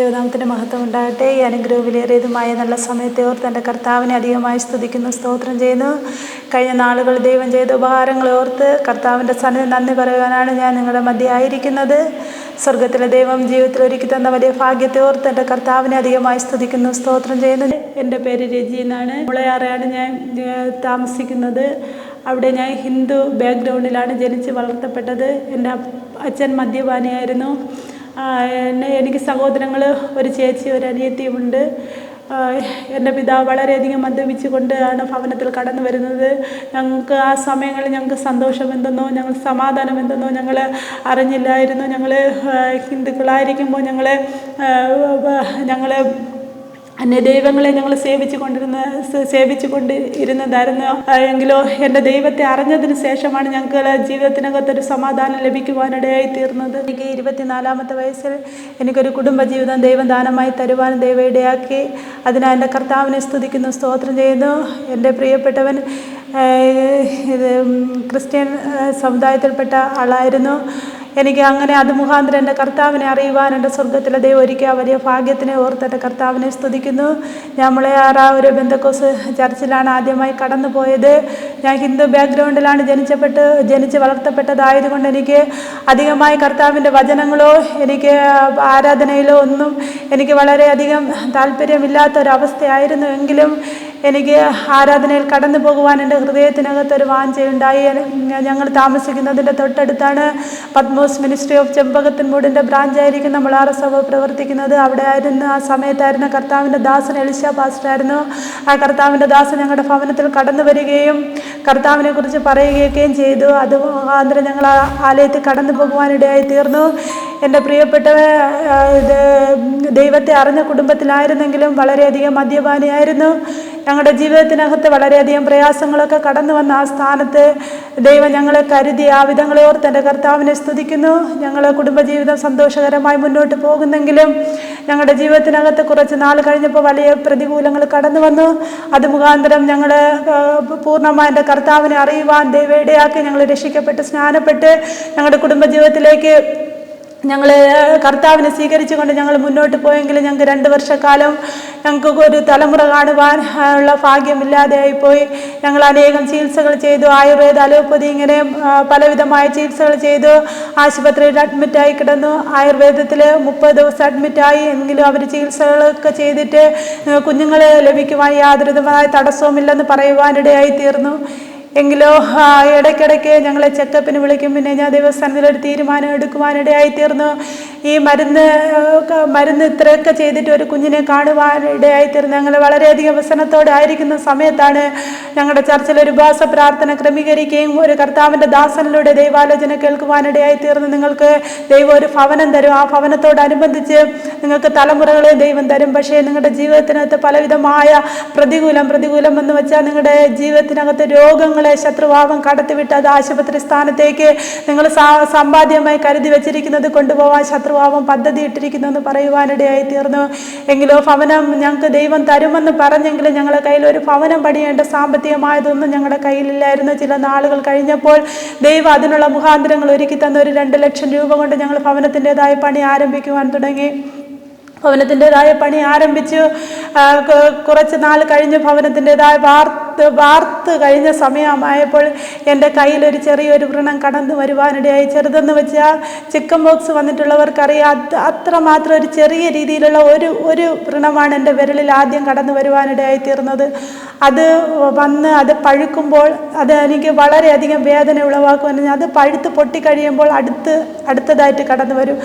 ദൈവനാമത്തിന്റെ മഹത്വം ഉണ്ടാകട്ടെ. ഈ അനുഗ്രഹം വിലയേറിയതുമായ നല്ല സമയത്തെ ഓർത്ത് എന്റെ കർത്താവിനെ അധികമായി സ്തുതിക്കുന്നു സ്തോത്രം ചെയ്യുന്നു. കഴിഞ്ഞ നാളുകൾ ദൈവം ചെയ്ത ഉപകാരങ്ങളെ ഓർത്ത് കർത്താവിന്റെ സന്നിധി നന്ദി പറയുവാനാണ് ഞാൻ നിങ്ങളുടെ മധ്യ ആയിരിക്കുന്നത്. സ്വർഗത്തിലെ ദൈവം ജീവിതത്തിൽ ഒരുക്കി തന്ന വലിയ ഭാഗ്യത്തെ ഓർത്ത് എന്റെ കർത്താവിനെ അധികമായി സ്തുതിക്കുന്നു സ്തോത്രം ചെയ്യുന്നു. എന്റെ പേര് രജി എന്നാണ്. മുളയാറയാണ് ഞാൻ താമസിക്കുന്നത്. അവിടെ ഞാൻ ഹിന്ദു ബാക്ക്ഗ്രൗണ്ടിലാണ് ജനിച്ച് വളർത്തപ്പെട്ടത്. എന്റെ അച്ഛൻ മദ്യപാനിയായിരുന്നു. എന്നെ എനിക്ക് സഹോദരങ്ങൾ ഒരു ചേച്ചി ഒരു അനിയത്തിയുമുണ്ട് എന്റെ പിതാവ് വളരെയധികം മദ്യപിച്ചു കൊണ്ടാണ് ഭവനത്തിൽ കടന്നു വരുന്നത്. ഞങ്ങൾക്ക് ആ സമയങ്ങളിൽ ഞങ്ങൾക്ക് സന്തോഷം എന്തെന്നോ ഞങ്ങൾ സമാധാനം എന്തെന്നോ ഞങ്ങൾ അറിഞ്ഞില്ലായിരുന്നു ഞങ്ങൾ ഹിന്ദുക്കളായിരിക്കുമ്പോൾ ഞങ്ങൾ ഞങ്ങൾ അന്യദൈവങ്ങളെ ഞങ്ങൾ സേവിച്ചു കൊണ്ടിരുന്ന സേവിച്ചു കൊണ്ട് ഇരുന്നതായിരുന്നു എങ്കിലോ എന്റെ ദൈവത്തെ അറിഞ്ഞതിന് ശേഷമാണ് ഞങ്ങൾക്ക് ജീവിതത്തിനകത്തൊരു സമാധാനം ലഭിക്കുവാനിടയായി തീർന്നത്. എനിക്ക് ഇരുപത്തിനാലാമത്തെ വയസ്സിൽ എനിക്കൊരു കുടുംബജീവിതം ദൈവം ദാനമായി തരുവാൻ ദൈവം ഇടയാക്കി. അതിനാൽ എന്റെ കർത്താവിനെ സ്തുതിക്കുന്നു സ്തോത്രം ചെയ്യുന്നു. എന്റെ പ്രിയപ്പെട്ടവൻ ഇത് ക്രിസ്ത്യൻ സമുദായത്തിൽപ്പെട്ട ആളായിരുന്നു. എനിക്ക് അങ്ങനെ അത് മുഖാന്തരം എന്റെ കർത്താവിനെ അറിയുവാൻ എന്റെ സ്വർഗത്തിലെ ദൈവം ഒരിക്കൽ ആ വലിയ ഭാഗ്യത്തിനെ ഓർത്ത് എന്റെ കർത്താവിനെ സ്തുതിക്കുന്നു. ഞാൻ ആറാ ഒരു ബന്ധക്കോസ് ചർച്ചിലാണ് ആദ്യമായി കടന്നു പോയത് ഞാൻ ഹിന്ദു ബാക്ക്ഗ്രൗണ്ടിലാണ് ജനിച്ചപ്പെട്ട് ജനിച്ച് വളർത്തപ്പെട്ടതായതുകൊണ്ട് എനിക്ക് അധികമായി കർത്താവിന്റെ വചനങ്ങളോ എനിക്ക് ആരാധനയിലോ ഒന്നും എനിക്ക് വളരെയധികം താല്പര്യമില്ലാത്ത ഒരവസ്ഥയായിരുന്നു എങ്കിലും എനിക്ക് ആരാധനയിൽ കടന്നു പോകുവാൻ എന്റെ ഹൃദയത്തിനകത്തൊരു വാഞ്ചയുണ്ടായി. ഞങ്ങൾ താമസിക്കുന്നതിന്റെ തൊട്ടടുത്താണ് പത്മോസ് മിനിസ്ട്രി ഓഫ് ചെമ്പകത്തിൻമൂടിന്റെ ബ്രാഞ്ചായിരിക്കും നമ്മൾ ആർ സഭ പ്രവർത്തിക്കുന്നത്. അവിടെ ആയിരുന്നു ആ സമയത്തായിരുന്നു കർത്താവിന്റെ ദാസൻ എലിശ പാസ്റ്ററായിരുന്നു. ആ കർത്താവിന്റെ ദാസൻ ഞങ്ങളുടെ ഭവനത്തിൽ കടന്നു വരികയും കർത്താവിനെ കുറിച്ച് പറയുകയൊക്കെയും ചെയ്തു. അത് മുഖാന്തരം ഞങ്ങൾ ആലയത്തിൽ കടന്നു പോകുവാനിടയായി തീർന്നു. എന്റെ പ്രിയപ്പെട്ട ദൈവത്തെ അറിഞ്ഞ കുടുംബത്തിലായിരുന്നെങ്കിലും വളരെയധികം മദ്യപാനിയായിരുന്നു. ഞങ്ങളുടെ ജീവിതത്തിനകത്ത് വളരെയധികം പ്രയാസങ്ങളൊക്കെ കടന്നു വന്ന ആ സ്ഥാനത്ത് ദൈവം ഞങ്ങളെ കരുതി ആ വിധങ്ങളെ ഓർത്ത് എന്റെ കർത്താവിനെ സ്തുതിക്കുന്നു. ഞങ്ങൾ കുടുംബജീവിതം സന്തോഷകരമായി മുന്നോട്ട് പോകുന്നെങ്കിലും ഞങ്ങളുടെ ജീവിതത്തിനകത്ത് കുറച്ച് നാൾ കഴിഞ്ഞപ്പോൾ വലിയ പ്രതികൂലങ്ങൾ കടന്നു വന്നു. അത് മുഖാന്തരം ഞങ്ങൾ പൂർണമായി എന്റെ കർത്താവിനെ അറിയുവാൻ ദൈവം ഇടയാക്കി ഞങ്ങൾ രക്ഷിക്കപ്പെട്ട് സ്നാനപ്പെട്ട് ഞങ്ങളുടെ കുടുംബജീവിതത്തിലേക്ക് ഞങ്ങൾ കർത്താവിനെ സ്വീകരിച്ചുകൊണ്ട് ഞങ്ങൾ മുന്നോട്ട് പോയെങ്കിൽ ഞങ്ങൾക്ക് രണ്ട് വർഷക്കാലം ഞങ്ങൾക്ക് ഒരു തലമുറ കാണുവാൻ ഉള്ള ഭാഗ്യമില്ലാതെയായി പോയി ഞങ്ങൾ അനേകം ചികിത്സകൾ ചെയ്തു. ആയുർവേദ അലോപ്പതി ഇങ്ങനെ പലവിധമായ ചികിത്സകൾ ചെയ്തു. ആശുപത്രിയിൽ അഡ്മിറ്റായി കിടന്നു. ആയുർവേദത്തിൽ മുപ്പത് ദിവസം അഡ്മിറ്റായി എങ്കിലും അവർ ചികിത്സകളൊക്കെ ചെയ്തിട്ട് കുഞ്ഞുങ്ങൾ ലഭിക്കുവാൻ യാതൊരുവിധമായ തടസ്സവുമില്ലെന്ന് പറയുവാനിടയായി തീർന്നു. എങ്കിലോ ഇടയ്ക്കിടയ്ക്ക് ഞങ്ങളെ ചെക്കപ്പിന് വിളിക്കും. പിന്നെ ഞാൻ ദേവസ്ഥാനത്തിൽ ഒരു തീരുമാനം എടുക്കുവാനിടയായി തീർന്നു ഈ മരുന്ന് മരുന്ന് ഇത്രയൊക്കെ ചെയ്തിട്ട് ഒരു കുഞ്ഞിനെ കാണുവാനിടയായി തീർന്നു ഞങ്ങൾ വളരെയധികം വ്യസനത്തോടെ ആയിരിക്കുന്ന സമയത്താണ് ഞങ്ങളുടെ ചർച്ചിൽ ഒരു ഉപവാസ പ്രാർത്ഥന ക്രമീകരിക്കുകയും ഒരു കർത്താവിന്റെ ദാസനിലൂടെ ദൈവാലോചന കേൾക്കുവാനിടയായി തീർന്ന് നിങ്ങൾക്ക് ദൈവം ഒരു ഭവനം തരും. ആ ഭവനത്തോടനുബന്ധിച്ച് നിങ്ങൾക്ക് തലമുറകളെ ദൈവം തരും. പക്ഷേ നിങ്ങളുടെ ജീവിതത്തിനകത്ത് പലവിധമായ പ്രതികൂലം പ്രതികൂലം എന്ന് വെച്ചാൽ നിങ്ങളുടെ ജീവിതത്തിനകത്ത് രോഗങ്ങളെ ശത്രുഭാവം കടത്തിവിട്ട് അത് ആശുപത്രി സ്ഥാനത്തേക്ക് നിങ്ങൾ സമ്പാദ്യമായി കരുതി വെച്ചിരിക്കുന്നത് കൊണ്ടുപോകാൻ ശത്രുഭാവം പദ്ധതി ഇട്ടിരിക്കുന്നതെന്ന് പറയുവാനിടയായി തീർന്നു. എങ്കിലോ ഭവനം ഞങ്ങൾക്ക് ദൈവം തരുമെന്ന് പറഞ്ഞെങ്കിലും ഞങ്ങളുടെ കയ്യിൽ ഒരു ഭവനം പണിയേണ്ട സാമ്പത്തികമായതൊന്നും ഞങ്ങളുടെ കയ്യിലില്ലായിരുന്നു. ചില നാളുകൾ കഴിഞ്ഞപ്പോൾ ദൈവം അതിനുള്ള മുഖാന്തരങ്ങൾ ഒരുക്കി തന്ന ഒരു രണ്ട് ലക്ഷം രൂപ കൊണ്ട് ഞങ്ങൾ ഭവനത്തിന്റെതായ പണി ആരംഭിക്കുവാൻ തുടങ്ങി. ഭവനത്തിന്റെതായ പണി ആരംഭിച്ച്. കുറച്ച് നാൾ കഴിഞ്ഞ് ഭവനത്തിന്റെതായ വാർത്ത് വാർത്ത് വാർത്ത് കഴിഞ്ഞ സമയമായപ്പോൾ എന്റെ കയ്യിലൊരു ചെറിയൊരു വ്രണം കടന്നു വരുവാനിടയായി. ചെറുതെന്ന് വെച്ചാൽ ചിക്കൻ ബോക്സ് വന്നിട്ടുള്ളവർക്കറിയാം. അത് അത്രമാത്രം ഒരു ചെറിയ രീതിയിലുള്ള ഒരു ഒരു വ്രണമാണ് എന്റെ വിരലിൽ ആദ്യം കടന്നു വരുവാനിടയായി തീർന്നത്. അത് വന്ന് അത് പഴുക്കുമ്പോൾ അത് എനിക്ക് വളരെയധികം വേദന ഉളവാക്കുമെന്ന് അത് പഴുത്ത് പൊട്ടിക്കഴിയുമ്പോൾ അടുത്ത് അടുത്തതായിട്ട് കടന്നു വരും.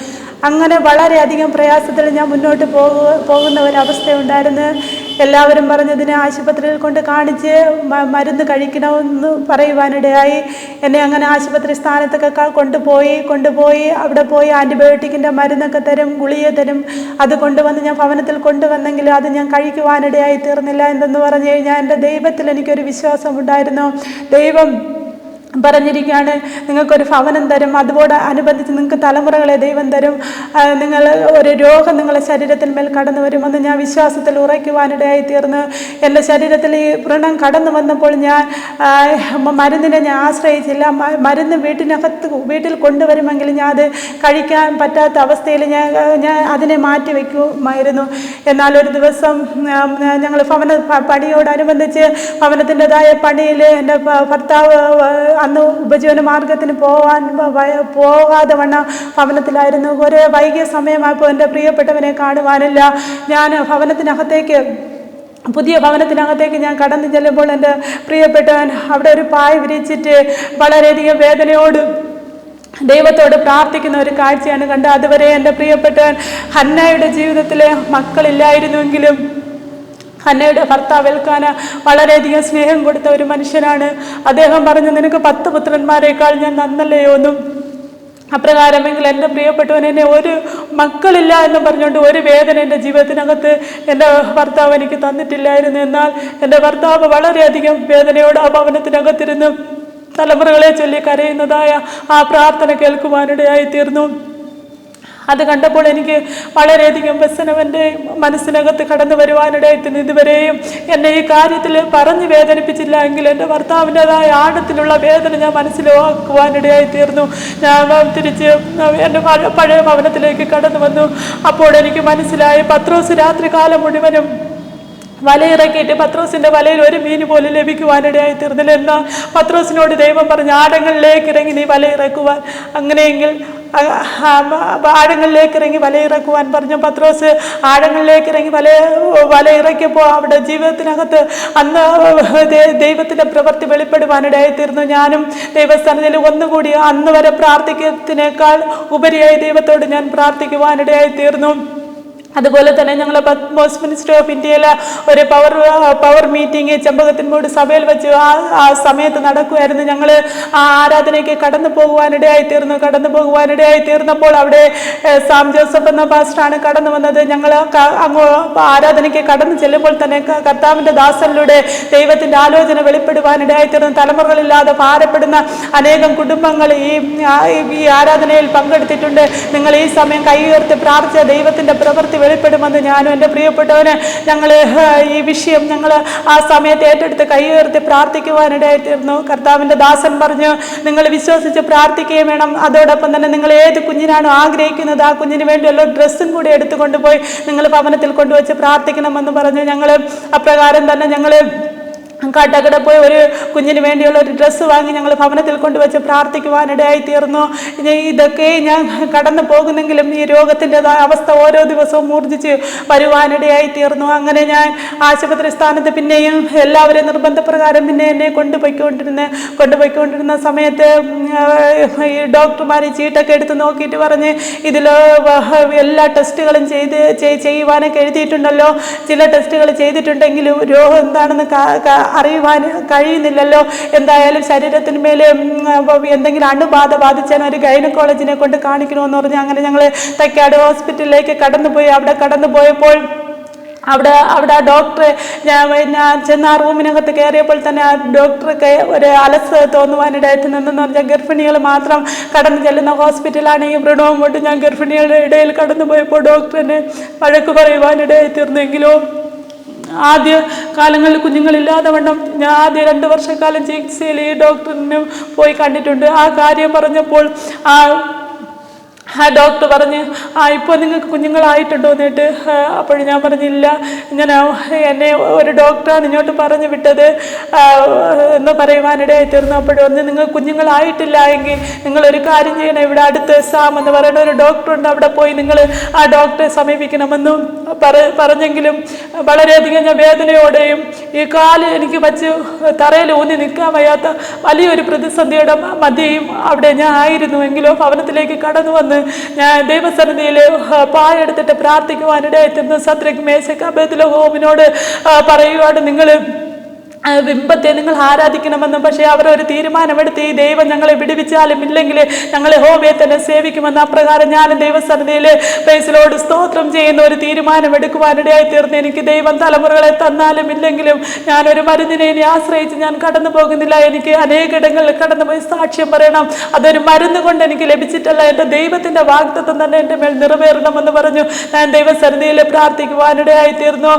അങ്ങനെ വളരെയധികം പ്രയാസത്തിൽ ഞാൻ മുന്നോട്ട് പോകുക പോകുന്ന ഒരവസ്ഥയുണ്ടായിരുന്നു. എല്ലാവരും പറഞ്ഞതിനെ ആശുപത്രിയിൽ കൊണ്ട് കാണിച്ച് മരുന്ന് കഴിക്കണമെന്ന് പറയുവാനിടയായി. എന്നെ അങ്ങനെ ആശുപത്രി സ്ഥാനത്തൊക്കെ കൊണ്ടുപോയി കൊണ്ടുപോയി അവിടെ പോയി ആന്റിബയോട്ടിക്കിന്റെ മരുന്നൊക്കെ തരും ഗുളിക തരും. അത് കൊണ്ടുവന്ന് ഞാൻ ഭവനത്തിൽ കൊണ്ടുവന്നെങ്കിലും അത് ഞാൻ കഴിക്കുവാനിടയായി തീർന്നില്ല എന്തെന്ന് പറഞ്ഞു കഴിഞ്ഞാൽ എന്റെ ദൈവത്തിൽ എനിക്കൊരു വിശ്വാസമുണ്ടായിരുന്നു. ദൈവം പറഞ്ഞിരിക്കുകയാണ് നിങ്ങൾക്കൊരു ഭവനം തരും അതുപോലെ അനുബന്ധിച്ച് നിങ്ങൾക്ക് തലമുറകളെ ദൈവം തരും. നിങ്ങൾ ഒരു രോഗം നിങ്ങളുടെ ശരീരത്തിന്മേൽ കടന്നു വരുമെന്ന് ഞാൻ വിശ്വാസത്തിൽ ഉറയ്ക്കുവാനിടയായി തീർന്ന്. എന്റെ ശരീരത്തിൽ ഈ വ്രണം കടന്നു വന്നപ്പോൾ ഞാൻ മരുന്നിനെ ഞാൻ ആശ്രയിച്ചില്ല. മരുന്ന് വീട്ടിനകത്ത് വീട്ടിൽ കൊണ്ടുവരുമെങ്കിൽ ഞാൻ അത് കഴിക്കാൻ പറ്റാത്ത അവസ്ഥയിൽ ഞാൻ ഞാൻ അതിനെ മാറ്റി വയ്ക്കുമായിരുന്നു എന്നാൽ ഒരു ദിവസം ഞങ്ങൾ ഭവന പണിയോടനുബന്ധിച്ച് ഭവനത്തിന്റെതായ പണിയിൽ എന്റെ ഭർത്താവ് അന്ന് ഉപജീവന മാർഗത്തിന് പോകാൻ പോകാതെ വണ്ണ ഭവനത്തിലായിരുന്നു. ഒരു വൈകിയ സമയമായപ്പോൾ എന്റെ പ്രിയപ്പെട്ടവനെ കാണുവാനില്ല. ഞാൻ ഭവനത്തിനകത്തേക്ക് പുതിയ ഭവനത്തിനകത്തേക്ക് ഞാൻ കടന്നു ചെല്ലുമ്പോൾ എന്റെ പ്രിയപ്പെട്ടവൻ അവിടെ ഒരു പായ വിരിച്ചിട്ട് വളരെയധികം വേദനയോട് ദൈവത്തോട് പ്രാർത്ഥിക്കുന്ന ഒരു കാഴ്ചയാണ് കണ്ടത്. അതുവരെ എന്റെ പ്രിയപ്പെട്ടവൻ ഹന്നായുടെ ജീവിതത്തിൽ മക്കളില്ലായിരുന്നുവെങ്കിലും ഹന്നയുടെ ഭർത്താവ് എൽക്കാന വളരെയധികം സ്നേഹം കൊടുത്ത ഒരു മനുഷ്യനാണ്. അദ്ദേഹം പറഞ്ഞു നിനക്ക് പത്ത് പുത്രന്മാരെക്കാൾ ഞാൻ നന്നല്ലയോന്നും അപ്രകാരമെങ്കിൽ എന്റെ പ്രിയപ്പെട്ടവൻ എന്നെ ഒരു മക്കളില്ല എന്ന് പറഞ്ഞുകൊണ്ട് ഒരു വേദന എന്റെ ജീവിതത്തിനകത്ത് എന്റെ ഭർത്താവ് എനിക്ക് തന്നിട്ടില്ലായിരുന്നു. എന്നാൽ എന്റെ ഭർത്താവ് വളരെയധികം വേദനയോട് ആ ഭവനത്തിനകത്തിരുന്ന് തലമുറകളെ ചൊല്ലി കരയുന്നതായ ആ പ്രാർത്ഥന കേൾക്കുവാനിടയായി തീർന്നു അത് കണ്ടപ്പോൾ എനിക്ക് വളരെയധികം വ്യസനം എന്റെ മനസ്സിനകത്ത് കടന്നു വരുവാനിടയായിട്ടുണ്ട് ഇതുവരെയും എന്നെ ഈ കാര്യത്തിൽ പറഞ്ഞ് വേദനിപ്പിച്ചില്ല എങ്കിൽ എന്റെ ഭർത്താവിന്റെതായ ആഴത്തിലുള്ള വേദന ഞാൻ മനസ്സിലാക്കുവാനിടയായി തീർന്നു. ഞാൻ തിരിച്ച് എന്റെ പഴ- പഴയ ഭവനത്തിലേക്ക് കടന്നു വന്നു. അപ്പോൾ എനിക്ക് മനസ്സിലായി പത്രോസ് രാത്രി കാലം മുഴുവനും വലയിറക്കിയിട്ട് പത്രോസിന്റെ വലയിൽ ഒരു മീൻ പോലും ലഭിക്കുവാനിടയായി തീർന്നില്ല. എന്നാൽ പത്രോസിനോട് ദൈവം പറഞ്ഞു ആടങ്ങളിലേക്ക് ഇറങ്ങി നീ വലയിറക്കുവാൻ. അങ്ങനെയെങ്കിൽ ആഴങ്ങളിലേക്ക് ഇറങ്ങി വലയിറക്കുവാൻ പറഞ്ഞു പത്രോസ്. ആഴങ്ങളിലേക്ക് ഇറങ്ങി വല വലയിറക്കിയപ്പോൾ അവിടെ ജീവിതത്തിനകത്ത് അന്ന് ദൈവത്തിന്റെ പ്രവൃത്തി വെളിപ്പെടുവാനിടയായിത്തീർന്നു. ഞാനും ദൈവസ്ഥാനത്തിൽ ഒന്നുകൂടി അന്ന് വരെ പ്രാർത്ഥിക്കുന്നതിനേക്കാൾ ഉപരിയായി ദൈവത്തോട് ഞാൻ പ്രാർത്ഥിക്കുവാനിടയായി തീർന്നു അതുപോലെ തന്നെ ഞങ്ങൾ പത്മോസ് മിനിസ്റ്റർ ഓഫ് ഇന്ത്യയിലെ ഒരു പവർ പവർ മീറ്റിംഗ് ചെമ്പകത്തിൻമൂട് സഭയിൽ വെച്ച് ആ ആ സമയത്ത് നടക്കുമായിരുന്നു ഞങ്ങൾ ആ ആരാധനയ്ക്ക് കടന്നു പോകുവാനിടയായി തീർന്നു. കടന്നു പോകുവാനിടയായി തീർന്നപ്പോൾ അവിടെ സാം ജോസഫ് എന്ന പാസ്റ്ററാണ് കടന്നു വന്നത്. ഞങ്ങൾ അങ്ങോ ആരാധനയ്ക്ക് കടന്നു ചെല്ലുമ്പോൾ തന്നെ കർത്താവിന്റെ ദാസനിലൂടെ ദൈവത്തിന്റെ ആലോചന വെളിപ്പെടുവാനിടയായി തീർന്നു. തലമുറകളില്ലാതെ ഭാരപ്പെടുന്ന അനേകം കുടുംബങ്ങൾ ഈ ഈ ആരാധനയിൽ പങ്കെടുത്തിട്ടുണ്ട്. നിങ്ങൾ ഈ സമയം കൈ ഉയർത്തി പ്രാർത്ഥിച്ച ദൈവത്തിന്റെ പ്രവൃത്തി വെളിപ്പെടുമെന്ന് ഞാനും എന്റെ പ്രിയപ്പെട്ടവന് ഞങ്ങൾ ഈ വിഷയം ഞങ്ങൾ ആ സമയത്ത് ഏറ്റെടുത്ത് കൈ ഉയർത്തി പ്രാർത്ഥിക്കുവാനിടയായിത്തീർന്നു. കർത്താവിന്റെ ദാസൻ പറഞ്ഞു നിങ്ങൾ വിശ്വസിച്ച് പ്രാർത്ഥിക്കുകയും വേണം. അതോടൊപ്പം തന്നെ നിങ്ങൾ ഏത് കുഞ്ഞിനാണോ ആഗ്രഹിക്കുന്നത് ആ കുഞ്ഞിന് വേണ്ടിയുള്ള ഡ്രസ്സും കൂടി എടുത്തുകൊണ്ടുപോയി നിങ്ങൾ ഭവനത്തിൽ കൊണ്ടുവച്ച് പ്രാർത്ഥിക്കണമെന്ന് പറഞ്ഞു. ഞങ്ങൾ അപ്രകാരം തന്നെ ഞങ്ങൾ കാട്ടാക്കട പോയി ഒരു കുഞ്ഞിന് വേണ്ടിയുള്ള ഒരു ഡ്രസ്സ് വാങ്ങി ഞങ്ങൾ ഭവനത്തിൽ കൊണ്ടുവച്ച് പ്രാർത്ഥിക്കുവാനിടയായി തീർന്നു. ഇതൊക്കെ ഞാൻ കടന്നു പോകുന്നെങ്കിലും ഈ രോഗത്തിന്റെതായ അവസ്ഥ ഓരോ ദിവസവും മൂർജിച്ച് വരുവാനിടയായി തീർന്നു. അങ്ങനെ ഞാൻ ആശുപത്രി സ്ഥാനത്ത് പിന്നെയും എല്ലാവരെയും നിർബന്ധപ്രകാരം പിന്നെ എന്നെ കൊണ്ടുപോയിക്കൊണ്ടിരുന്ന കൊണ്ടുപോയിക്കൊണ്ടിരുന്ന സമയത്ത് ഈ ഡോക്ടർമാർ ചീട്ടൊക്കെ എടുത്ത് നോക്കിയിട്ട് പറഞ്ഞ് ഇതിൽ എല്ലാ ടെസ്റ്റുകളും ചെയ്ത് ചെയ്- ചെയ്യുവാനൊക്കെ എഴുതിയിട്ടുണ്ടല്ലോ. ചില ടെസ്റ്റുകൾ ചെയ്തിട്ടുണ്ടെങ്കിലും രോഗം എന്താണെന്ന് അറിയുവാൻ കഴിയുന്നില്ലല്ലോ. എന്തായാലും ശരീരത്തിന് മേലെ എന്തെങ്കിലും അണുബാധ ബാധിച്ചാൽ ഒരു ഗൈനക്കോളജിനെ കൊണ്ട് കാണിക്കണമെന്ന് പറഞ്ഞ് അങ്ങനെ ഞങ്ങൾ തൈക്കാട് ഹോസ്പിറ്റലിലേക്ക് കടന്നുപോയി. അവിടെ കടന്നു പോയപ്പോൾ അവിടെ അവിടെ ആ ഡോക്ടറെ ഞാൻ ഞാൻ ചെന്ന് ആ റൂമിനകത്ത് കയറിയപ്പോൾ തന്നെ ആ ഡോക്ടർക്ക് ഒരു അലസ് തോന്നുവാനിടയായിട്ട് നിന്നെന്ന് പറഞ്ഞാൽ ഗർഭിണികൾ മാത്രം കടന്നു ചെല്ലുന്ന ഹോസ്പിറ്റലാണ് ഈ വ്രണവും കൊണ്ട് ഞാൻ ഗർഭിണികളുടെ ഇടയിൽ കടന്നു പോയപ്പോൾ ഡോക്ടറിനെ വഴക്ക് പറയുവാനിടയായി തീർന്നെങ്കിലോ? ആദ്യ കാലങ്ങളിൽ കുഞ്ഞുങ്ങളില്ലാതെ വണ്ണം ഞാൻ ആദ്യ രണ്ട് വർഷക്കാലം ചികിത്സയിൽ ഈ ഡോക്ടറിനും പോയി കണ്ടിട്ടുണ്ട്. ആ കാര്യം പറഞ്ഞപ്പോൾ ആ ഡോക്ടർ പറഞ്ഞ് ആ ഇപ്പോൾ നിങ്ങൾക്ക് കുഞ്ഞുങ്ങളായിട്ടുണ്ടോ? എന്നിട്ട് അപ്പോൾ ഞാൻ പറഞ്ഞില്ല. ഞാൻ എന്നെ ഒരു ഡോക്ടറാണ് ഇങ്ങോട്ട് പറഞ്ഞു വിട്ടത്. എന്ന് പറയുവാനിടയായി തീർന്നു. അപ്പോൾ ഒന്ന് നിങ്ങൾ കുഞ്ഞുങ്ങളായിട്ടില്ല എങ്കിൽ നിങ്ങളൊരു കാര്യം ചെയ്യണം. ഇവിടെ അടുത്ത് സാം എന്ന് പറയുന്ന ഒരു ഡോക്ടറുണ്ട് അവിടെ പോയി നിങ്ങൾ ആ ഡോക്ടറെ സമീപിക്കണമെന്നും പറ പറഞ്ഞെങ്കിലും വളരെയധികം ഞാൻ വേദനയോടെയും ഈ കാൽ എനിക്ക് വച്ച് തറയിൽ ഊന്നി നിൽക്കാൻ വയ്യാത്ത വലിയൊരു പ്രതിസന്ധിയുടെ മധ്യയും അവിടെ ഞാൻ ആയിരുന്നു. എങ്കിലും ഭവനത്തിലേക്ക് കടന്നു വന്ന് ദൈവസന്നിധിയിൽ പായെടുത്തിട്ട് പ്രാർത്ഥിക്കുവാനിടയായിത്തീർന്നു സത്രയ്ക്ക് മേശക്കാബത്തിലെ ഹോമിനോട് പറയുവാണ്. നിങ്ങൾ ബിംബത്തെ നിങ്ങൾ ആരാധിക്കണമെന്നും പക്ഷേ അവർ ഒരു തീരുമാനമെടുത്ത് ഈ ദൈവം ഞങ്ങളെ വിടുവിച്ചാലും ഇല്ലെങ്കിൽ ഞങ്ങൾ ഹോമയെ തന്നെ സേവിക്കുമെന്ന് അപ്രകാരം ഞാനും ദൈവസന്നിധിയിൽ പേസിലോട് സ്തോത്രം ചെയ്യുന്ന ഒരു തീരുമാനമെടുക്കുവാനിടയായി തീർന്ന് എനിക്ക് ദൈവം തലമുറകളെ തന്നാലും ഇല്ലെങ്കിലും ഞാനൊരു മരുന്നിനെ ഇനി ആശ്രയിച്ച് ഞാൻ കടന്നു പോകുന്നില്ല. എനിക്ക് അനേകിടങ്ങളിൽ കടന്നുപോയി സാക്ഷ്യം പറയണം. അതൊരു മരുന്ന് കൊണ്ട് എനിക്ക് ലഭിച്ചിട്ടല്ല. എന്റെ ദൈവത്തിന്റെ വാഗ്ദത്വം തന്നെ എന്റെ മേൽ നിറവേറണമെന്ന് പറഞ്ഞു ഞാൻ ദൈവസന്നിധിയിൽ പ്രാർത്ഥിക്കുവാനിടയായി തീർന്നു.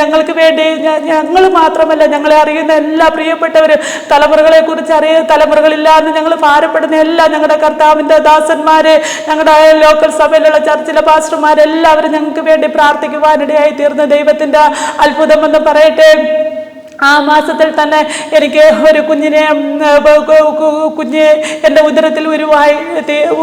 ഞങ്ങൾക്ക് വേണ്ടി ഞങ്ങൾ മാത്രമല്ല ഞങ്ങളെ അറിയുന്ന എല്ലാ പ്രിയപ്പെട്ടവരും തലമുറകളെ കുറിച്ച് അറിയ തലമുറകളില്ലാന്ന് ഞങ്ങൾ ഭാരപ്പെടുന്ന എല്ലാ ഞങ്ങളുടെ കർത്താവിന്റെ ദാസന്മാരെ ഞങ്ങളുടെ ലോക്കൽ സഭയിലുള്ള ചർച്ചിലെ പാസ്റ്റർമാരെല്ലാവരും ഞങ്ങൾക്ക് വേണ്ടി പ്രാർത്ഥിക്കുവാനിടയായി തീർന്ന ദൈവത്തിന്റെ അത്ഭുതമെന്ന് പറയട്ടെ. ആ മാസത്തിൽ തന്നെ എനിക്ക് ഒരു കുഞ്ഞിനെ കുഞ്ഞ് എന്റെ ഉദരത്തിൽ ഉരുവായി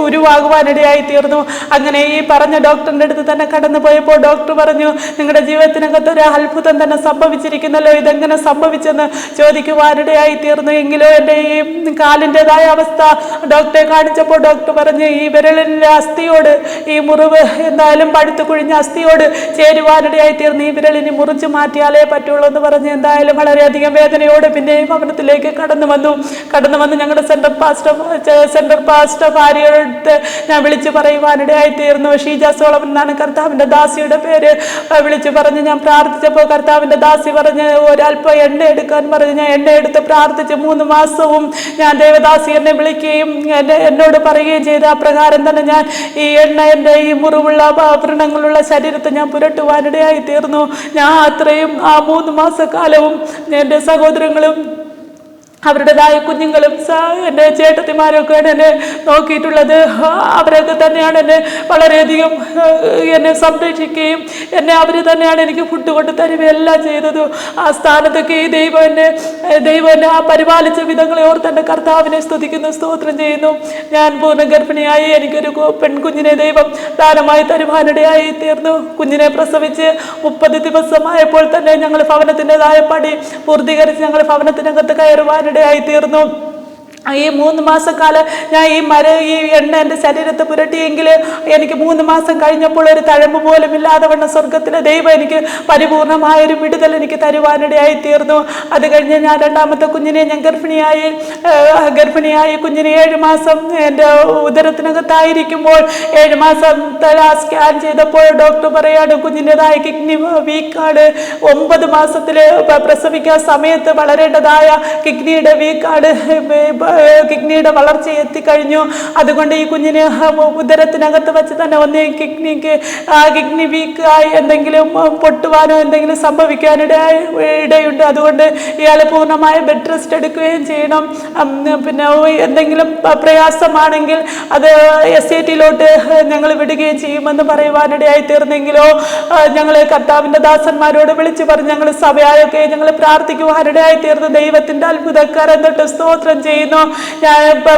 ഉരുവാകുവാനിടയായി തീർന്നു. അങ്ങനെ ഈ പറഞ്ഞ ഡോക്ടറിന്റെ അടുത്ത് തന്നെ കടന്നു പോയപ്പോൾ ഡോക്ടർ പറഞ്ഞു നിങ്ങളുടെ ജീവിതത്തിനകത്ത് ഒരു അത്ഭുതം തന്നെ സംഭവിച്ചിരിക്കുന്നല്ലോ. ഇതെങ്ങനെ സംഭവിച്ചെന്ന് ചോദിക്കുവാനിടയായി തീർന്നു. എങ്കിലോ എന്റെ ഈ കാലിന്റെതായ അവസ്ഥ. ഡോക്ടറെ കാണിച്ചപ്പോൾ ഡോക്ടർ പറഞ്ഞു ഈ വിരലിന്റെ അസ്ഥിയോട് ഈ മുറിവ് എന്തായാലും പഴുത്തു കുഴിഞ്ഞ അസ്ഥിയോട് ചേരുവാനിടയായി തീർന്നു. ഈ വിരലിനെ മുറിച്ച് മാറ്റിയാലേ പറ്റുള്ളൂ എന്ന് പറഞ്ഞ്. എന്തായാലും വളരെയധികം വേദനയോടെ പിന്നെയും ഭവനത്തിലേക്ക് കടന്നു വന്നു. കടന്നു വന്ന് ഞങ്ങളുടെ സെൻട്രൽ പാസ്റ്റർ സെൻട്രൽ പാസ്റ്റർ ഭാര്യയുടെ ഞാൻ വിളിച്ചു പറയുവാനിടയായി തീർന്നു. ഷീജ സോളമൻ എന്നാണ് കർത്താവിന്റെ ദാസിയുടെ പേര്. വിളിച്ചു പറഞ്ഞ് ഞാൻ പ്രാർത്ഥിച്ചപ്പോൾ കർത്താവിന്റെ ദാസി പറഞ്ഞ് ഒരല്പം എണ്ണ എടുക്കാൻ പറഞ്ഞ് ഞാൻ എണ്ണ എടുത്ത് പ്രാർത്ഥിച്ച് മൂന്ന് മാസവും ഞാൻ ദേവദാസി എന്നെ വിളിക്കുകയും എന്നെ എന്നോട് പറയുകയും ചെയ്ത. അപ്രകാരം തന്നെ ഞാൻ ഈ എണ്ണ എന്റെ ഈ മുറിവുള്ള ആഭരണങ്ങളുള്ള ശരീരത്തെ ഞാൻ പുരട്ടുവാനിടയായി തീർന്നു. ഞാൻ അത്രയും ആ മൂന്ന് മാസക്കാലവും എന്റെ സഹോദരങ്ങളും അവരുടേതായ കുഞ്ഞുങ്ങളും എന്റെ ചേട്ടത്തിമാരൊക്കെയാണ് എന്നെ നോക്കിയിട്ടുള്ളത്. അവരൊക്കെ തന്നെയാണ് എന്നെ വളരെയധികം എന്നെ സംരക്ഷിക്കുകയും എന്നെ അവർ തന്നെയാണ് എനിക്ക് ഫുഡ് കൊണ്ട് തരുകയും എല്ലാം ചെയ്തത്. ആ സ്ഥാനത്തൊക്കെ ഈ ദൈവം എന്നെ ദൈവം എന്നെ ആ പരിപാലിച്ച വിധങ്ങളെ ഓർത്ത് എന്റെ കർത്താവിനെ സ്തുതിക്കുന്നു സ്തോത്രം ചെയ്യുന്നു. ഞാൻ പൂർണ ഗർഭിണിയായി എനിക്കൊരു പെൺകുഞ്ഞിനെ ദൈവം ദാനമായി തരുവാനിടയായി തീർന്നു. കുഞ്ഞിനെ പ്രസവിച്ച് മുപ്പത് ദിവസമായപ്പോൾ തന്നെ ഞങ്ങൾ ഭവനത്തിന്റെതായ പടി പൂർത്തീകരിച്ച് ഞങ്ങൾ ഭവനത്തിനകത്ത് കയറുവാനിടയായി തീർന്നു. ഈ മൂന്ന് മാസക്കാലം ഞാൻ ഈ മര ഈ എണ്ണ എന്റെ ശരീരത്തെ പുരട്ടിയെങ്കിൽ എനിക്ക് മൂന്ന് മാസം കഴിഞ്ഞപ്പോൾ ഒരു തഴമ്പ് പോലും ഇല്ലാതെ വണ്ണ സ്വർഗത്തിലെ ദൈവം എനിക്ക് പരിപൂർണമായ ഒരു വിടുതൽ എനിക്ക് തരുവാനിടയായി തീർന്നു. അത് കഴിഞ്ഞ് ഞാൻ രണ്ടാമത്തെ കുഞ്ഞിനെ ഞാൻ ഗർഭിണിയായി ഗർഭിണിയായി കുഞ്ഞിനെ ഏഴ് മാസം എന്റെ ഉദരത്തിനകത്തായിരിക്കുമ്പോൾ ഏഴ് മാസം സ്കാൻ ചെയ്തപ്പോൾ ഡോക്ടർ പറയാണ് കുഞ്ഞിന്റെതായ കിഡ്നി വീക്കാണ്. ഒമ്പത് മാസത്തിൽ പ്രസവിക്കാൻ സമയത്ത് വളരേണ്ടതായ കിഡ്നിയുടെ വീക്കാണ്. കിഡ്നിയുടെ വളർച്ച എത്തിക്കഴിഞ്ഞു. അതുകൊണ്ട് ഈ കുഞ്ഞിന് ഉദരത്തിനകത്ത് വെച്ച് തന്നെ ഒന്ന് കിഡ്നിക്ക് കിഡ്നി വീക്ക് ആയി എന്തെങ്കിലും പൊട്ടുവാനോ എന്തെങ്കിലും സംഭവിക്കാനിടയായി ഇടയുണ്ട്. അതുകൊണ്ട് ഇയാൾ പൂർണമായ ബെഡ് റെസ്റ്റ് എടുക്കുകയും ചെയ്യണം. പിന്നെ എന്തെങ്കിലും പ്രയാസമാണെങ്കിൽ അത് എസ് ഐ ടിയിലോട്ട് ഞങ്ങൾ വിടുകയും ചെയ്യുമെന്ന് പറയുവാനിടയായി തീർന്നെങ്കിലോ ഞങ്ങൾ കർത്താവിന്റെ ദാസന്മാരോട് വിളിച്ചു പറഞ്ഞ് ഞങ്ങൾ സഭയായൊക്കെ ഞങ്ങൾ പ്രാർത്ഥിക്കുവാനിടയായി തീർന്ന്. ദൈവത്തിന്റെ തൊട്ട് സ്തോത്രം ചെയ്യുന്നു.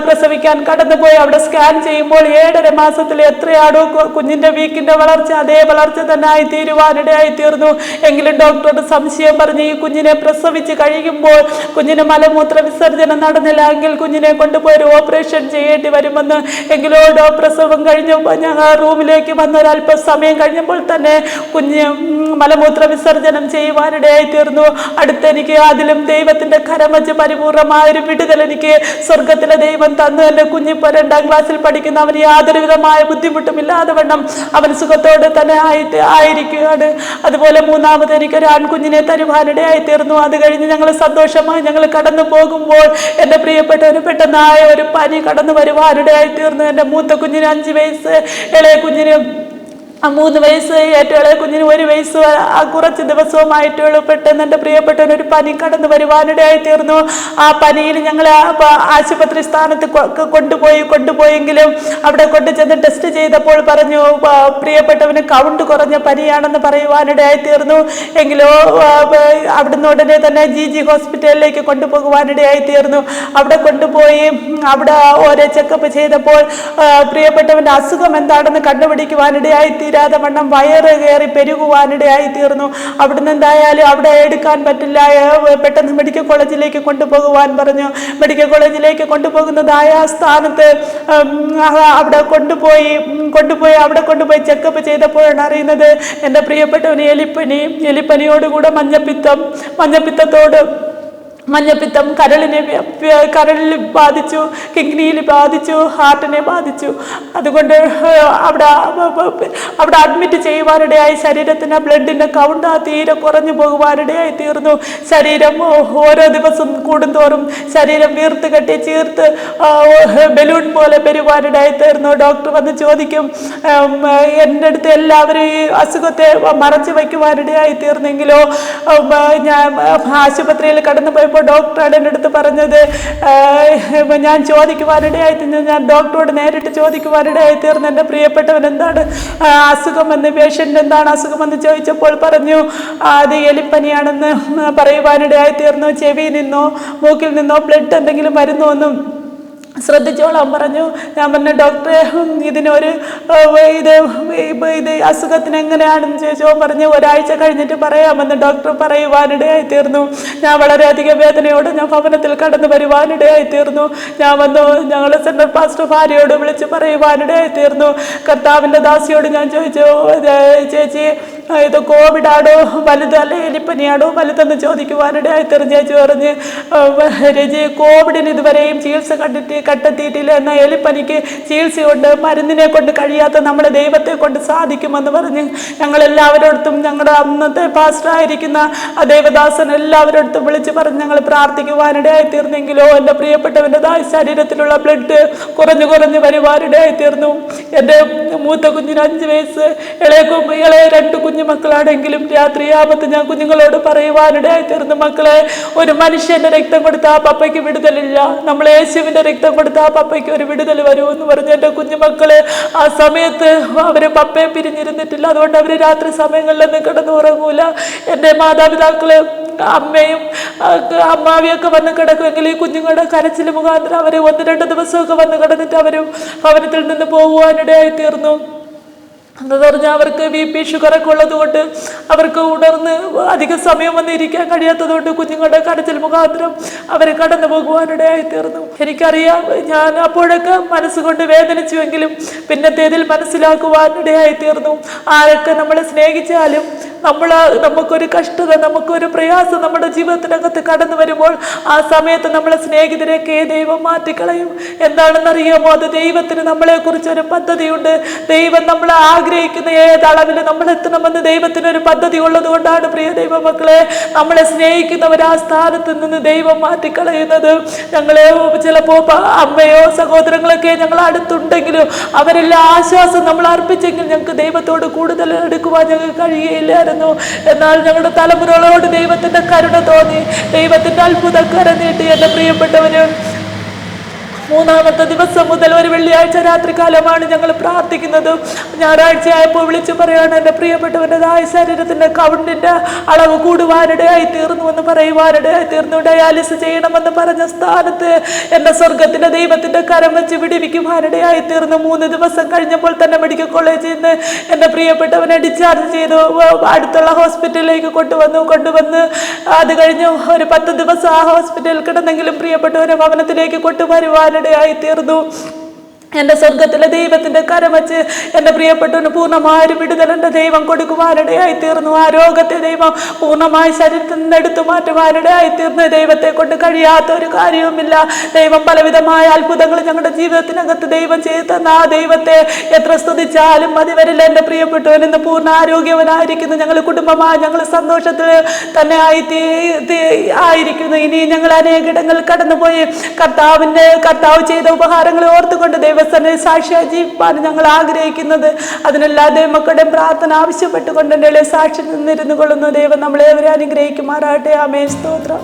പ്രസവിക്കാൻ കടന്നുപോയി. അവിടെ സ്കാൻ ചെയ്യുമ്പോൾ ഏഴര മാസത്തിൽ എത്രയാണോ കുഞ്ഞിന്റെ വീക്കിന്റെ വളർച്ച അതേ വളർച്ച തന്നെ ആയി തീരുവാനിടയായി തീർന്നു എങ്കിലും ഡോക്ടറോട് സംശയം പറഞ്ഞ് ഈ കുഞ്ഞിനെ പ്രസവിച്ച് കഴിയുമ്പോൾ കുഞ്ഞിന് മലമൂത്ര വിസർജനം നടന്നില്ല. എങ്കിൽ കുഞ്ഞിനെ കൊണ്ടുപോയി ഒരു ഓപ്പറേഷൻ ചെയ്യേണ്ടി വരുമെന്ന് എങ്കിലോ ഡോ പ്രസവം കഴിഞ്ഞപ്പോൾ ഞങ്ങൾ റൂമിലേക്ക് വന്ന ഒരല്പം സമയം കഴിഞ്ഞപ്പോൾ തന്നെ കുഞ്ഞ് മലമൂത്ര വിസർജനം ചെയ്യുവാനിടയായി തീർന്നു അടുത്തെനിക്ക് അതിലും ദൈവത്തിന്റെ കരം വെച്ച് പരിപൂർണമായ ഒരു വിടുതൽ എനിക്ക് സ്വർഗത്തിലെ ദൈവം തന്നു എന്റെ കുഞ്ഞിപ്പോ രണ്ടാം ക്ലാസ്സിൽ പഠിക്കുന്ന അവന് യാതൊരു വിധമായ ബുദ്ധിമുട്ടും ഇല്ലാതെ വണ്ണം അവൻ സുഖത്തോടെ തന്നെ ആയിട്ട് ആയിരിക്കുകയാണ്. അതുപോലെ മൂന്നാമത് എനിക്കൊരു ആൺകുഞ്ഞിനെ തരുവാനിടയായി തീർന്നു. അത് കഴിഞ്ഞ് ഞങ്ങൾ സന്തോഷമായി ഞങ്ങൾ കടന്നു പോകുമ്പോൾ എന്റെ പ്രിയപ്പെട്ടവന് പെട്ടെന്നായ ഒരു പനി കടന്നു വരുവാനിടയായി തീർന്നു. എന്റെ മൂത്ത കുഞ്ഞിന് അഞ്ച് വയസ്സ് ഇളയ കുഞ്ഞിന് ആ മൂന്ന് വയസ്സ് ഏറ്റവും കുഞ്ഞിന് ഒരു വയസ്സ് ആ കുറച്ച് ദിവസവുമായിട്ടുള്ളൂ. പെട്ടെന്ന് എന്റെ പ്രിയപ്പെട്ടവൻ ഒരു പനി കടന്നു വരുവാനിടയായി തീർന്നു. ആ പനിയിൽ ഞങ്ങൾ ആശുപത്രി സ്ഥാനത്ത് കൊണ്ടുപോയി കൊണ്ടുപോയെങ്കിലും അവിടെ കൊണ്ടു ചെന്ന് ടെസ്റ്റ് ചെയ്തപ്പോൾ പറഞ്ഞു പ്രിയപ്പെട്ടവന് കൗണ്ട് കുറഞ്ഞ പനിയാണെന്ന് പറയുവാനിടയായി തീർന്നു. എങ്കിലോ അവിടുന്ന് ഉടനെ തന്നെ ജി ജി ഹോസ്പിറ്റലിലേക്ക് കൊണ്ടുപോകുവാനിടയായി തീർന്നു. അവിടെ കൊണ്ടുപോയി അവിടെ ഓരോ ചെക്കപ്പ് ചെയ്തപ്പോൾ പ്രിയപ്പെട്ടവന്റെ അസുഖം എന്താണെന്ന് കണ്ടുപിടിക്കുവാനിടയായി തീരുവാൻ തീരാതെ വണ്ണം വയറ് കയറി പെരുകുവാനിടയായി തീർന്നു. അവിടുന്ന് എന്തായാലും അവിടെ എടുക്കാൻ പറ്റില്ല. പെട്ടെന്ന് മെഡിക്കൽ കോളേജിലേക്ക് കൊണ്ടുപോകുവാൻ പറഞ്ഞു. മെഡിക്കൽ കോളേജിലേക്ക് കൊണ്ടുപോകുന്നതായ സ്ഥാനത്ത് അവിടെ കൊണ്ടുപോയി കൊണ്ടുപോയി അവിടെ കൊണ്ടുപോയി ചെക്കപ്പ് ചെയ്തപ്പോഴാണ് അറിയുന്നത്. എന്റെ പ്രിയപ്പെട്ടവന് എലിപ്പനി എലിപ്പനിയോടുകൂടെ മഞ്ഞപ്പിത്തം മഞ്ഞപ്പിത്തത്തോട് മഞ്ഞപ്പിത്തം കരളിനെ കരളിൽ ബാധിച്ചു കിഡ്നിയിൽ ബാധിച്ചു ഹാർട്ടിനെ ബാധിച്ചു. അതുകൊണ്ട് അവിടെ അവിടെ അഡ്മിറ്റ് ചെയ്യുവാനിടയായി ശരീരത്തിന് ബ്ലഡിന്റെ കൗണ്ട് തീരെ കുറഞ്ഞു പോകുവാനിടയായി തീർന്നു. ശരീരം ഓരോ ദിവസം കൂടുന്തോറും ശരീരം വീർത്ത് കെട്ടി ചീർത്ത് ബലൂൺ പോലെ പെരുവാനിടയായി തീർന്നു. ഡോക്ടർ വന്ന് ചോദിക്കും എന്റെ അടുത്ത് എല്ലാവരും ഈ അസുഖത്തെ മറച്ചു വയ്ക്കുവാനിടയായി തീർന്നെങ്കിലോ? ഞാൻ ആശുപത്രിയിൽ കടന്നു പോയപ്പോൾ ഡോക്ടറാണ് എന്റെ അടുത്ത് പറഞ്ഞത് ഞാൻ ചോദിക്കുവാനിടയായി തീർന്നു ഞാൻ ഡോക്ടറോട് നേരിട്ട് ചോദിക്കുവാനിടയായി തീർന്നു എന്റെ പ്രിയപ്പെട്ടവൻ എന്താണ്? അസുഖമെന്ന് പേഷ്യന്റ് എന്താണ് അസുഖമെന്ന് ചോദിച്ചപ്പോൾ പറഞ്ഞു "ആ, അത് എലിപ്പനിയാണെന്ന് പറയുവാനിടയായി തീർന്നു ചെവിയിൽ നിന്നോ മൂക്കിൽ നിന്നോ ബ്ലഡ് എന്തെങ്കിലും വരുന്നോ എന്നും ശ്രദ്ധിച്ചോളാൻ പറഞ്ഞു. ഞാൻ പറഞ്ഞു ഡോക്ടറെ ഇതിനൊരു ഇത് ഇത് അസുഖത്തിന് എങ്ങനെയാണെന്ന് ചോദിച്ചോ. പറഞ്ഞു ഒരാഴ്ച കഴിഞ്ഞിട്ട് പറയാമെന്ന് ഡോക്ടർ പറയുവാനിടയായി തീർന്നു. ഞാൻ വളരെയധികം വേദനയോട് ഞാൻ ഭവനത്തിൽ കടന്നു വരുവാനിടയായി തീർന്നു. ഞാൻ വന്നു ഞങ്ങൾ സെൻട്രൽ പാസ്റ്റർ ഭാര്യയോട് വിളിച്ച് പറയുവാനിടയായി തീർന്നു. കർത്താവിന്റെ ദാസിയോട് ഞാൻ ചോദിച്ചു ചേച്ചി ഇത് കോവിഡാണോ? വലുത് അല്ലെ? എലിപ്പനിയാണോ? വലുതെന്ന് ചോദിക്കുവാനിടയായി തീർന്നു ചേച്ചി പറഞ്ഞ്. "ഏഹ്, രജി കോവിഡിന് ഇതുവരെയും ചികിത്സ കണ്ടിട്ട് കണ്ടെത്തിയിട്ടില്ല എന്നാൽ എലിപ്പനിക്ക് ചികിത്സയുണ്ട്. മരുന്നിനെ കൊണ്ട് കഴിയാത്ത നമ്മുടെ ദൈവത്തെ കൊണ്ട് സാധിക്കുമെന്ന് പറഞ്ഞ് ഞങ്ങളെല്ലാവരോടത്തും ഞങ്ങളുടെ അന്നത്തെ പാസ്റ്ററായിരിക്കുന്ന ദേവദാസൻ എല്ലാവരോടത്തും വിളിച്ച് പറഞ്ഞ് ഞങ്ങൾ പ്രാർത്ഥിക്കുവാനിടയായി തീർന്നെങ്കിലോ എന്റെ പ്രിയപ്പെട്ടവന്റെതായ ശരീരത്തിലുള്ള ബ്ലഡ് കുറഞ്ഞു കുറഞ്ഞു വരുവാനിടയായി തീർന്നു എന്റെ മൂത്ത കുഞ്ഞിന് അഞ്ച് വയസ്സ് ഇളയ ഇളയ രണ്ട് കുഞ്ഞു മക്കളാണെങ്കിലും രാത്രി ആപത്ത് ഞാൻ കുഞ്ഞുങ്ങളോട് പറയുവാനിടയായി തീർന്നു മക്കളെ ഒരു മനുഷ്യന്റെ രക്തം കൊടുത്ത ആ പപ്പയ്ക്ക് വിടുതലില്ല. നമ്മൾ യേശുവിന്റെ രക്തം കൊടുത്ത ആ പപ്പയ്ക്ക് ഒരു വിടുതൽ വരൂ എന്ന് പറഞ്ഞ് എന്റെ കുഞ്ഞുമക്കളെ ആ സമയത്ത് അവർ പപ്പയെ പിരിഞ്ഞിരുന്നിട്ടില്ല. അതുകൊണ്ട് അവർ രാത്രി സമയങ്ങളിലൊന്നും കിടന്നുറങ്ങൂല. എന്റെ മാതാപിതാക്കൾ അമ്മയും അമ്മാവിയൊക്കെ വന്ന് കിടക്കുമെങ്കിൽ ഈ കുഞ്ഞുങ്ങളുടെ കരച്ചിൽ മുഖാന്തരം അവർ ഒന്ന് രണ്ട് ദിവസമൊക്കെ വന്ന് കിടന്നിട്ട് അവരും ഭവനത്തിൽ നിന്ന് പോകുവാനിടയായി തീർന്നു. എന്ന് പറഞ്ഞാൽ അവർക്ക് ബി പി ഷുഗറൊക്കെ ഉള്ളത് കൊണ്ട് അവർക്ക് ഉണർന്ന് അധിക സമയം വന്ന് ഇരിക്കാൻ കഴിയാത്തത് കൊണ്ട് കുഞ്ഞുങ്ങളുടെ കടച്ചിൽ മുഖാന്തരം അവർ കടന്നു പോകുവാനിടയായി തീർന്നു. എനിക്കറിയാം ഞാൻ അപ്പോഴൊക്കെ മനസ്സുകൊണ്ട് വേദനിച്ചുവെങ്കിലും പിന്നത്തേതിൽ മനസ്സിലാക്കുവാനിടയായി തീർന്നു. ആരൊക്കെ നമ്മളെ സ്നേഹിച്ചാലും നമ്മൾ നമുക്കൊരു കഷ്ടത നമുക്കൊരു പ്രയാസം നമ്മുടെ ജീവിതത്തിനകത്ത് കടന്നു വരുമ്പോൾ ആ സമയത്ത് നമ്മളെ സ്നേഹിതരെയൊക്കെ ദൈവം മാറ്റിക്കളയും. എന്താണെന്നറിയാമോ? അത് ദൈവത്തിന് നമ്മളെക്കുറിച്ച് ഒരു പദ്ധതിയുണ്ട്. ദൈവം നമ്മളെ ആഗ്രഹിക്കുന്ന ഏത് അളവിൽ നമ്മൾ എത്തണമെന്ന് ദൈവത്തിന് ഒരു പദ്ധതി ഉള്ളത് കൊണ്ടാണ് പ്രിയ ദൈവ മക്കളെ നമ്മളെ സ്നേഹിക്കുന്നവർ ആ സ്ഥാനത്ത് നിന്ന് ദൈവം മാറ്റിക്കളയുന്നത്. ഞങ്ങളെ ചിലപ്പോൾ അമ്മയോ സഹോദരങ്ങളൊക്കെ ഞങ്ങൾ അടുത്തുണ്ടെങ്കിലും അവരെല്ലാം ആശ്വാസം നമ്മൾ അർപ്പിച്ചെങ്കിൽ ഞങ്ങൾക്ക് ദൈവത്തോട് കൂടുതൽ എടുക്കുവാൻ ഞങ്ങൾക്ക് കഴിയുകയില്ലായിരുന്നു. എന്നാൽ ഞങ്ങളുടെ തലമുറകളോട് ദൈവത്തിന്റെ കരുണ തോന്നി. ദൈവത്തിന്റെ അത്ഭുത കരനീട്ടി എന്റെ പ്രിയപ്പെട്ടവര് മൂന്നാമത്തെ ദിവസം മുതൽ ഒരു വെള്ളിയാഴ്ച രാത്രികാലമാണ് ഞങ്ങൾ പ്രാർത്ഥിക്കുന്നത്. ഞായറാഴ്ച ആയപ്പോൾ വിളിച്ചു പറയാണ് എന്റെ പ്രിയപ്പെട്ടവന്റെതായ ശരീരത്തിന്റെ കൗണ്ടിന്റെ അളവ് കൂടുവാനിടയായി തീർന്നു എന്ന് പറയുവാനിടയായി തീർന്നു. ഡയാലിസ് ചെയ്യണമെന്ന് പറഞ്ഞ സ്ഥാനത്ത് എന്റെ സ്വർഗത്തിന്റെ ദൈവത്തിന്റെ കരം വെച്ച് വിടിവിക്കുവാനിടയായി തീർന്നു. മൂന്ന് ദിവസം കഴിഞ്ഞപ്പോൾ തന്നെ മെഡിക്കൽ കോളേജിൽ നിന്ന് എന്റെ പ്രിയപ്പെട്ടവനെ ഡിസ്ചാർജ് ചെയ്തു. അടുത്തുള്ള ഹോസ്പിറ്റലിലേക്ക് കൊണ്ടുവന്നു കൊണ്ടുവന്ന് അത് കഴിഞ്ഞ് ഒരു പത്ത് ദിവസം ആ ഹോസ്പിറ്റലിൽ കിടന്നെങ്കിലും പ്രിയപ്പെട്ടവരെ ഭവനത്തിലേക്ക് കൊണ്ടുവരുവാനിടയായി തീർന്നു എന്റെ സ്വർഗത്തിലെ ദൈവത്തിന്റെ കരം വച്ച് എന്റെ പ്രിയപ്പെട്ടവന് പൂർണമായൊരു വിടുതൽ എന്റെ ദൈവം കൊടുക്കുവാനിടയായി തീർന്നു. ആ രോഗത്തെ ദൈവം പൂർണമായി ശരീരത്തിൽ നിന്ന് എടുത്തു മാറ്റുവാനിടയായി തീർന്നു. ദൈവത്തെ കൊണ്ട് കഴിയാത്ത ഒരു കാര്യവുമില്ല. ദൈവം പലവിധമായ അത്ഭുതങ്ങൾ ഞങ്ങളുടെ ജീവിതത്തിനകത്ത് ദൈവം ചെയ്തു തന്ന ആ ദൈവത്തെ എത്ര സ്തുതിച്ചാലും മതി വരില്ല. എന്റെ പ്രിയപ്പെട്ടവൻ ഇന്ന് പൂർണ ആരോഗ്യവനായിരിക്കുന്നു. ഞങ്ങൾ കുടുംബമായി ഞങ്ങൾ സന്തോഷത്തിൽ തന്നെ ആയി ആയിരിക്കുന്നു. ഇനി ഞങ്ങൾ അനേകിടങ്ങളിൽ കടന്നുപോയി. കർത്താവിന്റെ കർത്താവ് ചെയ്ത ഉപഹാരങ്ങളെ ഓർത്തുകൊണ്ട് ദൈവസ്ഥനെ സാക്ഷിയായി ജീവിപ്പാൻ ഞങ്ങൾ ആഗ്രഹിക്കുന്നത്. അതിനെല്ലാ ദൈവമക്കളുടെയും പ്രാർത്ഥന ആവശ്യപ്പെട്ടുകൊണ്ട് എന്റെ സാക്ഷി നിന്നിരുന്നു കൊള്ളുന്നു. ദൈവം നമ്മളെ അവരെ അനുഗ്രഹിക്കുമാറാട്ടെ അമേ സ്തോത്രം.